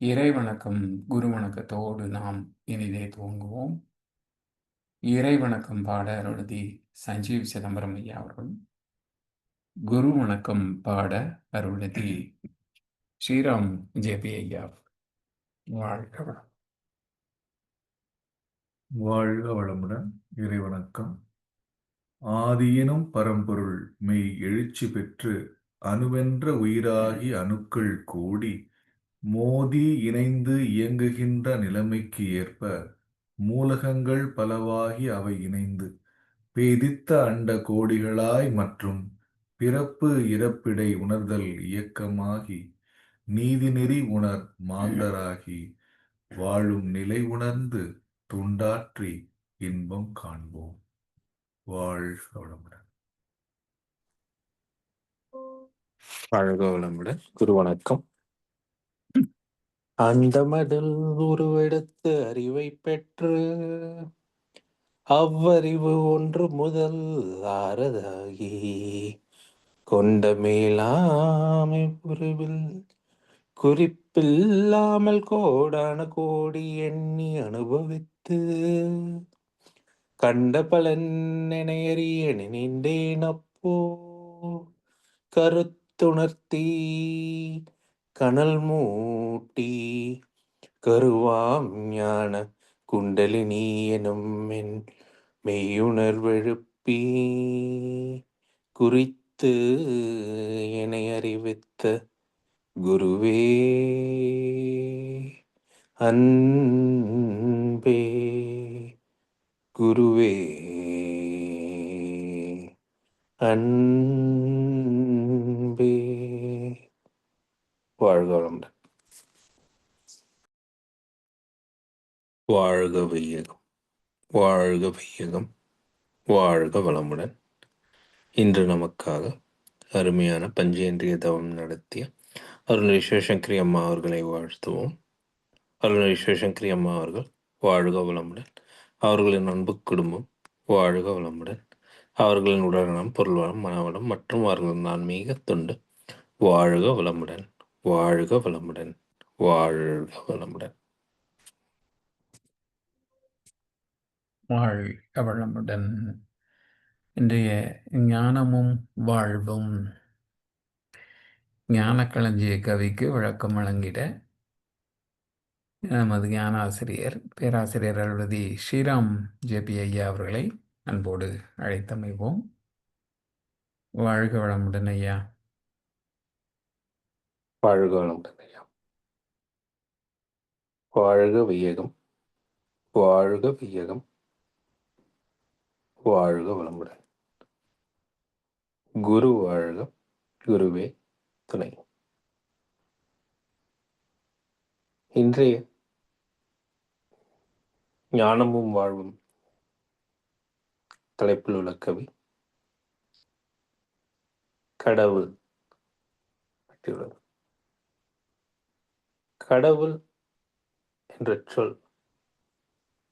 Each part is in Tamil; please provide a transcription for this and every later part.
இறை வணக்கம் குரு வணக்கத்தோடு நாம் இனிதே துவங்குவோம். இறை வணக்கம் பாட அருளதி சஞ்சீவ் சிதம்பரம் ஐயா அவர்கள். குரு வணக்கம் பாட அருளதி ஸ்ரீராம் ஜேபி ஐயா வாழ்க வளம் வாழ்க வளமுடன் இறைவணக்கம். ஆதியினும் பரம்பொருள் மெய் எழுச்சி பெற்று அணுவென்ற உயிராகி அணுக்கள் கூடி மோதி இணைந்து இயங்குகின்ற நிலைமைக்கு ஏற்ப மூலகங்கள் பலவாகி அவை இணைந்து பேதித்த அண்ட கோடிகளாய் மற்றும் பிறப்பு இறப்பிடை உணர்தல் இயக்கமாகி நீதிநெறி உணர் மாந்தராகி வாழும் நிலை உணர்ந்து துண்டாற்றி இன்பம் காண்போம். வாழ்க வளமுடன். வாழ்க வளமுடன். குரு வணக்கம் அந்த மடல் உருவெடுத்து அறிவை பெற்று அவ்வறிவு ஒன்று முதல் ஆறதாகி கொண்ட மேலாமை புரிவில் குறிப்பில்லாமல் கோடான கோடி எண்ணி அனுபவித்து கண்ட பலன் நினையறிய நினைந்தேன் அப்போ கருத்துணர்த்தி கனல் மூட்டி கருவாம் ஞான குண்டலினி எனும் என் மெய்யுணர்வெழுப்பி குறித்து என்னை அறிவித்த குருவே. அன்பே. குருவே. அன்பே வாழ்க வளமுடன் வாழ்க வையகம் வாழ்க வையகம் வாழ்க வளமுடன் இன்று நமக்காக அருமையான பஞ்சேந்திரிய தவம் நடத்திய அருள் விஸ்வசங்கரி அம்மா அவர்களை வாழ்த்துவோம் அருள் விஸ்வசங்கரி அம்மா அவர்கள் வாழ்க வளமுடன் அவர்களின் அன்பு குடும்பம் வாழ்க வளமுடன் அவர்களின் உடல்நலம் பொருள்வளம் மனவளம் மற்றும் அவர்களின் ஆன்மீக தொண்டு வாழ்க வளமுடன் வாழ்க வளமுடன் வாழ்க வளமுடன். வாழ்க வளமுடன். இன்றைய ஞானமும் வாழ்வும் ஞானக்களஞ்சிய கவிக்கு விளக்கம் வழங்கிட நமது ஞான ஆசிரியர் பேராசிரியர் அருள்வதி ஸ்ரீராம் ஜேபி ஐயா அவர்களை அன்போடு அழைத்தமைவோம். வாழ்க வளமுடன் ஐயா. வாழ்க வளமுடன் வாழ்க வையகம் வாழ்க வையகம் வாழ்க வளமுடன். குரு வாழ்க குருவே துணை. இன்றைய ஞானமும் வாழ்வும் தலைப்பில் உள்ள கவி கடவுள் கட்டியுள்ளது கடவுள் என்ற சொல்.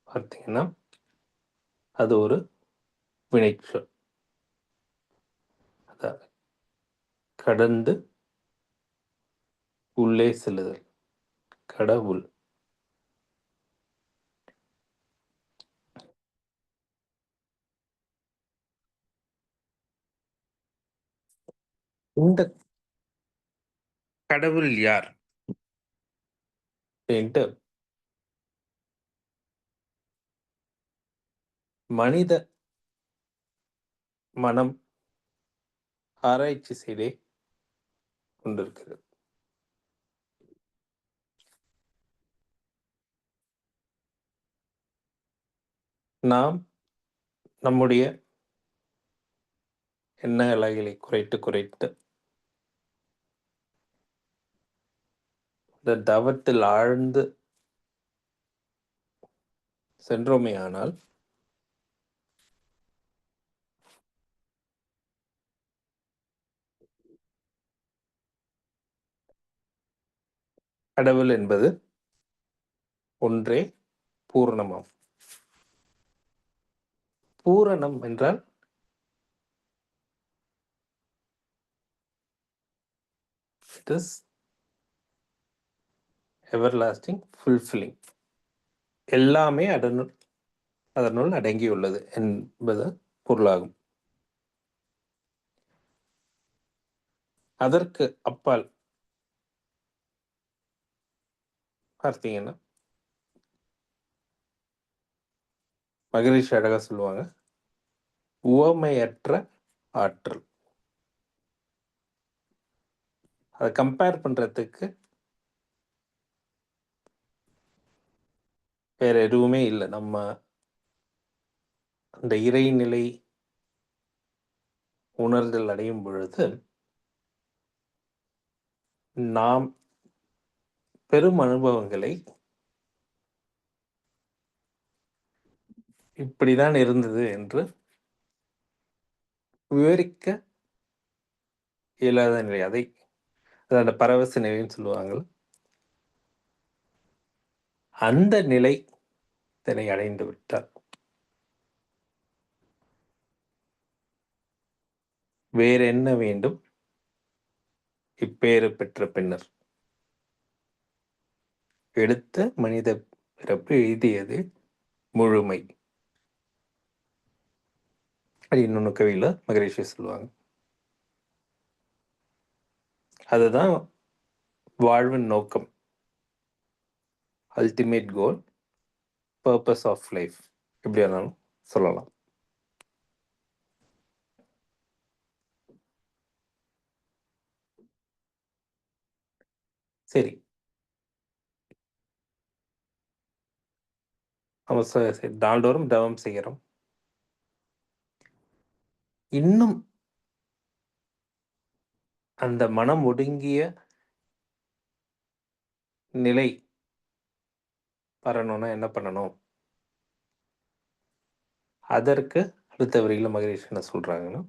பார்த்தீங்கன்னா அது ஒரு வினைச்சொல் அதாவது கடந்து உள்ளே செல்லுதல். கடவுள். இந்த கடவுள் யார்? அப்படின்ட்டு மனித மனம் ஆராய்ச்சி செய்தே கொண்டிருக்கிறது. நாம் நம்முடைய எண்ண அழகிலை குறைத்து குறைத்து இந்த தவத்தில் ஆழ்ந்து சென்றோமே ஆனால் கடவுள் என்பது ஒன்றே பூரணமாகும் பூரணம் என்றால் இட் இஸ் எவர்லாஸ்டிங் ஃபுல்ஃபில்லிங் எல்லாமே அதனுள் அதனுள் அடங்கியுள்ளது என்பது பொருளாகும். அதற்கு அப்பால் பார்த்தீங்கன்னா மகரிஷி அழகா சொல்லுவாங்க உவமையற்ற ஆற்றல். அதை கம்பேர் பண்ணுறதுக்கு வேற எதுவுமே இல்லை. நம்ம அந்த இறைநிலை உணர்தல் அடையும் பொழுது நாம் பெரும் அனுபவங்களை இப்படிதான் இருந்தது என்று விவரிக்க இயலாத நிலை. அதை அது அந்த பரவச நிலைன்னு சொல்லுவாங்க அந்த நிலை இதனை அடைந்து விட்டார். வேற என்ன வேண்டும்? இப்பேறு பெற்ற பின்னர். எடுத்த மனித பிறப்பு எழுதியது முழுமை. அது இன்னொன்று கவியில் மகரிஷி சொல்லுவாங்க. அதுதான் வாழ்வின் நோக்கம். Ultimate goal purpose of life எப்படி வேணாலும் சொல்லலாம். சரி. நம்ம சரி, நாள்தோறும் தவம் செய்கிறோம். இன்னும் அந்த மனம் ஒடுங்கிய நிலை வரணும்னா என்ன பண்ணணும்? அதற்கு அடுத்த வரியில் மகரிஷி என்ன சொல்றாங்கன்னா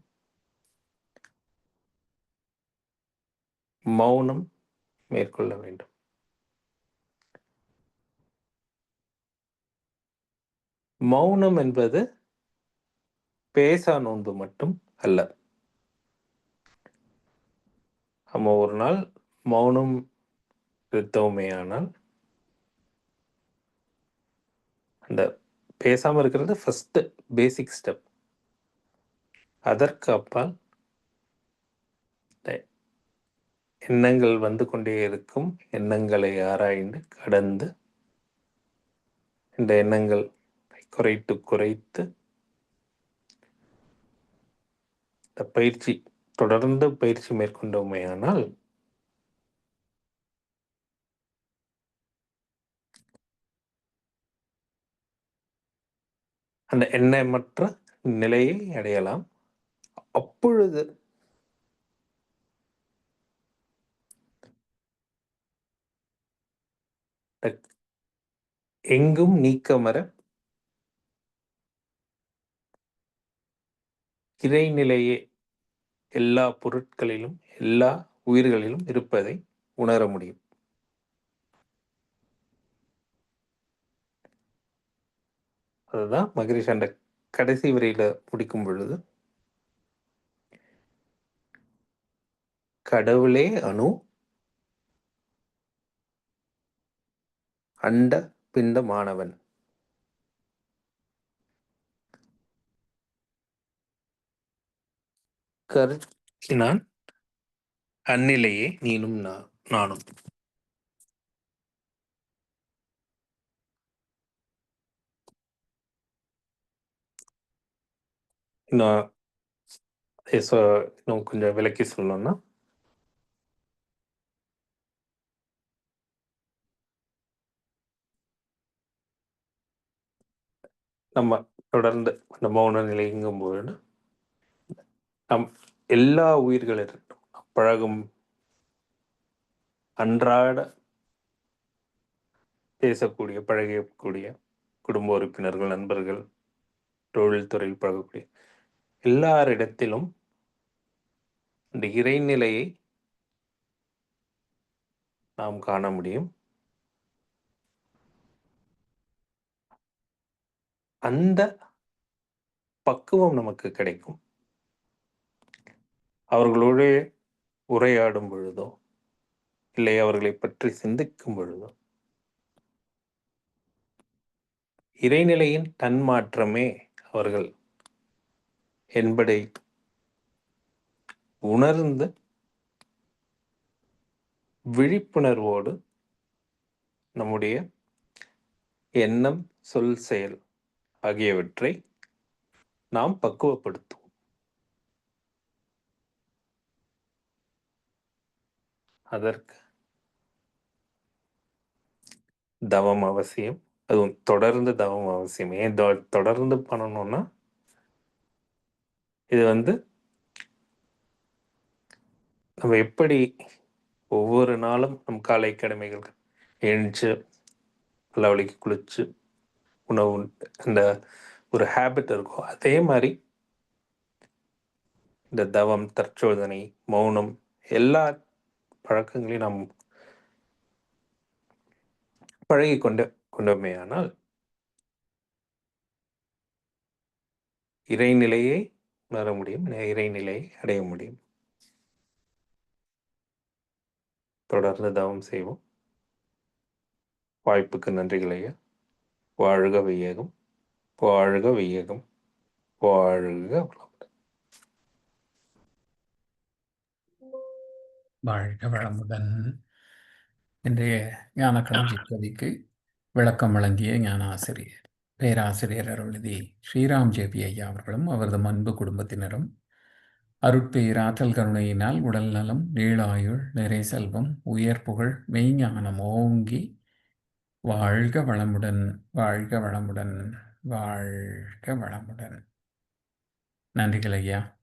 மௌனம் மேற்கொள்ள வேண்டும். மௌனம் என்பது பேசா நோன்பு மட்டும் அல்ல. நம்ம ஒரு நாள் மௌனம் எடுத்தோமே ஆனால் அந்த பேசாமல் இருக்கிறது ஃபஸ்ட்டு பேசிக் ஸ்டெப் அதற்கு அப்பால் எண்ணங்கள் வந்து கொண்டே இருக்கும். எண்ணங்களை ஆராய்ந்து கடந்து இந்த எண்ணங்கள் குறைத்து குறைத்து இந்த பயிற்சி தொடர்ந்து பயிற்சி மேற்கொண்டோமேயானால் அந்த எண்ணமற்ற நிலையை அடையலாம். அப்பொழுது எங்கும் நீக்கமர இறைநிலையே எல்லா பொருட்களிலும் எல்லா உயிர்களிலும் இருப்பதை உணர முடியும். அதுதான் மகரிஷ் அந்த கடைசி வரையில முடிக்கும் பொழுது கடவுளே அணு அண்ட பிண்ட மாணவன். கருத்தினான் அந்நிலையே நீனும் நா- நானும். நான் இன்னும் கொஞ்சம் விளக்கி சொல்லணும்னா நம்ம தொடர்ந்து அந்த மௌன நிலைங்கும்போது நம் எல்லா உயிர்களிலும் பழகும் அன்றாட பேசக்கூடிய பழகக்கூடிய குடும்ப உறுப்பினர்கள் நண்பர்கள் தொழில்துறையில் பழகக்கூடிய எல்லாரிடத்திலும் இந்த இறைநிலையை நாம் காண முடியும். அந்த பக்குவம் நமக்கு கிடைக்கும். அவர்களோடு உரையாடும் பொழுதோ இல்லை அவர்களை பற்றி சிந்திக்கும் பொழுதோ இறைநிலையின் தன்மாற்றமே அவர்கள் என்பதை உணர்ந்து விழிப்புணர்வோடு நம்முடைய எண்ணம் சொல் செயல் ஆகியவற்றை நாம் பக்குவப்படுத்துவோம். அதற்கு தவம் அவசியம். அதுவும் தொடர்ந்து தவம் அவசியம். ஏன் தொடர்ந்து பண்ணணும்னா இது வந்து நம்ம எப்படி ஒவ்வொரு நாளும் நம் காலை கடமைகள் எழுந்து பல்லவலிக்கு குளிச்சு உணவு அந்த ஒரு ஹேபிட் இருக்கும் அதே மாதிரி இந்த தவம் தற்சோதனை மௌனம் எல்லா பழக்கங்களையும் நாம் பழகி கொண்டு கொண்டோமேயானால் இறைநிலையை உணர முடியும் இறைநிலையை அடைய முடியும். தொடர்ந்து தவம் செய்வோம். வாய்ப்புக்கு நன்றிகளையா வாழ்க வையகம் வாழ்க வையகம் வாழ்க வாழ்க வளமுடன். இன்றைய ஞான களஞ்சிக்கவிக்கு விளக்கம் வழங்கிய ஞான ஆசிரியர் பேராசிரியர் அருள்நிதி ஸ்ரீராம் ஜேபி ஐயா அவர்களும் அவரது அன்பு குடும்பத்தினரும் அருட்பெயர் கருணையினால் உடல் நலம் நீளாயுள் நிறை செல்வம் உயர் புகழ் மெய்ஞானம் ஓங்கி வாழ்க வளமுடன் வாழ்க வளமுடன் வாழ்க வளமுடன். நன்றிகள் ஐயா.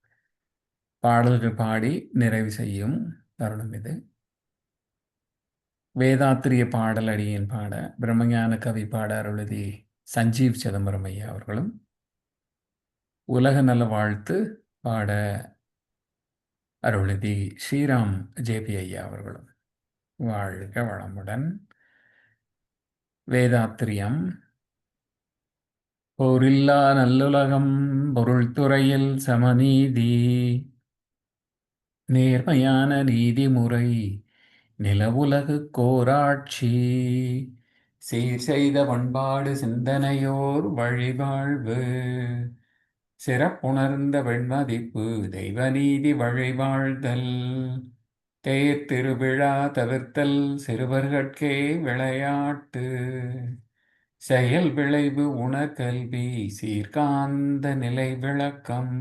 பாடல்கள் பாடி நிறைவு செய்யும் தருணம் இது. வேதாத்திரிய பாடல் அடியின் பாட பிரம்மஞான கவி பாட அருளதி சஞ்சீவ் சிதம்பரம் ஐயா அவர்களும் உலக நல வாழ்த்து பாட அருளதி ஸ்ரீராம் ஜேபி ஐயா அவர்களும். வாழ்க வளமுடன். வேதாத்திரியம். போரில்லா நல்லுலகம் பொருள்துறையில் சமநீதி. நேர்மையான நீதிமுறை நிலவுலகு கோராட்சி. சீர் செய்த பண்பாடு சிந்தனையோர் வழிவாழ்வு. சிறப்புணர்ந்த வெண்மதிப்பு தெய்வநீதி வழிவாழ்தல். தேர் திருவிழா தவிர்த்தல் சிறுவர்கட்கே விளையாட்டு. செயல் விளைவு உணர்கல்வி சீர்காந்த நிலை விளக்கம்.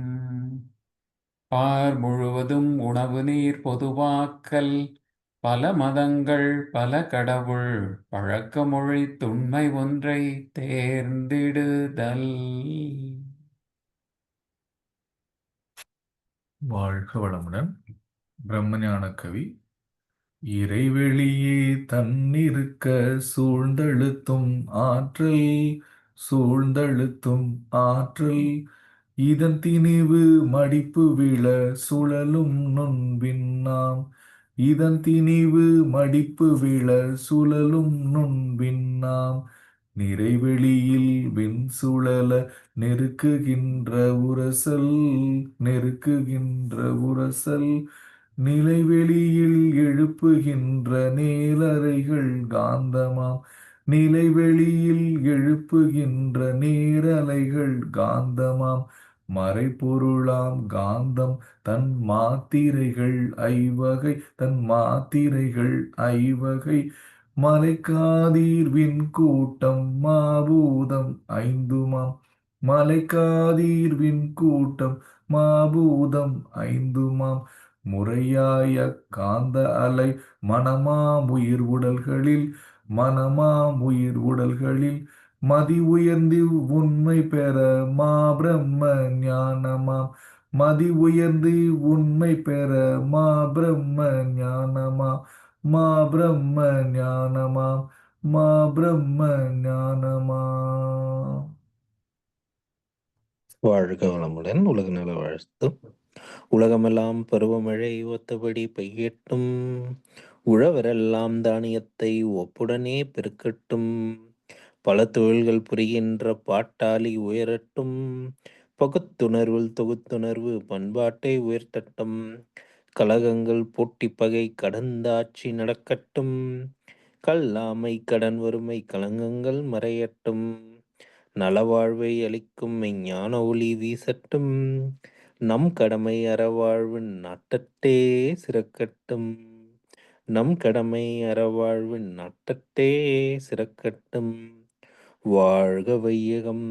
பார் முழுவதும் உணவு நீர் பொதுவாக்கல் பல மதங்கள் பல கடவுள் பழக்க மொழி துண்மை ஒன்றை தேர்ந்திடுதல். வாழ்க வளமுடன். பிரம்மஞான கவி இறைவெளியே தன்னிருக்க சூழ்ந்தழுத்தும் ஆற்றல் சூழ்ந்தழுத்தும் ஆற்றல். இதன் திணிவு மடிப்பு விழ சுழலும் நுண்பின்னாம் இதன் திணிவு மடிப்பு விழ சுழலும் நுண்பின்னாம் நிறைவெளியில் விண் சுழல நெருக்குகின்ற உரசல் நெருக்குகின்ற உரசல். நிலைவெளியில் எழுப்புகின்ற நேரலைகள் காந்தமாம். நிலைவெளியில் எழுப்புகின்ற நேரலைகள் காந்தமாம். மறைபொருளாம் காந்தம் தன் மாத்திரைகள் ஐவகை தன் மாத்திரைகள் ஐவகை. மலைக்காதீர்வின் கூட்டம் மாபூதம் ஐந்துமாம். மலைக்காதீர்வின் கூட்டம் மாபூதம் ஐந்துமாம். முறையாய காந்த அலை மனமாம் உயிர் உடல்களில் மனமாம் உயிர் உடல்களில். மதி உயர்ந்து உண்மை பெற மா பிரம்ம ஞானமாம். மதி உயர்ந்து உண்மை பெற மா பிரம்ம ஞானமா மா பிரம்ம ஞானமாம். மா பிரம்ம ஞானமா வாழ்க வளமுடன். உலக நல வாழ்த்தும். உலகமெல்லாம் பருவமழை ஒத்தபடி பெய்யட்டும். உழவரெல்லாம் தானியத்தை ஒப்புடனே பெருக்கட்டும். பல தொழில்கள் புரிகின்ற பாட்டாளி உயரட்டும். பகுத்துணர்வில் தொகுத்துணர்வு பண்பாட்டை உயர்த்தட்டும். கலகங்கள் போட்டி பகை கடந்தாட்சி நடக்கட்டும். கல்லாமை கடன் வறுமை கலங்கங்கள் மறையட்டும். நலவாழ்வை அளிக்கும் மெஞ்ஞான ஒளி வீசட்டும். நம் கடமை அறவாழ்வின் நாட்டத்தே சிறக்கட்டும். நம் கடமை அறவாழ்வின் நாட்டத்தே சிறக்கட்டும். வாழ்க வையகம்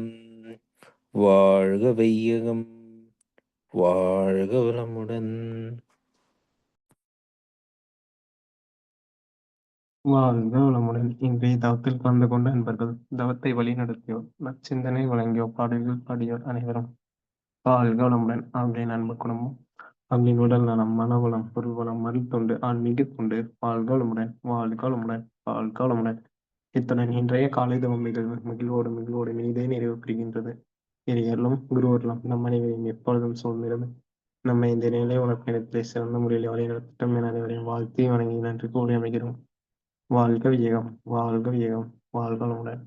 வாழ்க வையகம் வாழ்க வளமுடன். வாழ்க வளமுடன். இன்றைய தவத்தில் கலந்து கொண்ட நண்பர்கள் தவத்தை வழிநடத்தியோர் நச்சிந்தனை வழங்கியோர் பாடல்கள் பாடியோர் அனைவரும் வாழ்க வளமுடன். அவர்களின் அன்பு குணமும் அவர்களின் உடல் நலம் மனவளம் பொருள் வளம் மருத்துண்டு ஆன்மீக தொண்டு. வாழ்க வளமுடன் வாழ்க வளமுடன் வாழ்க வளமுடன். இத்துடன் இன்றைய காலை தவம் நிகழ்வு மகிழ்வோடு மகிழ்வோடு இனிதே நிறைவு பெறுகின்றது. இறையர்களும் குருவர்களும் நம் அனைவரையும் எப்பொழுதும் சூழ்ந்திருது நம்மை இந்த நிலை உணர்ப்பிடத்திலே சிறந்த முறையில் வழிநடத்தட்டும் என அனைவரையும் வாழ்த்தி வணங்கி நன்றி கூறி அமைகிறோம். வாழ்க வியகம் வாழ்க வியகம் வாழ்களுடன்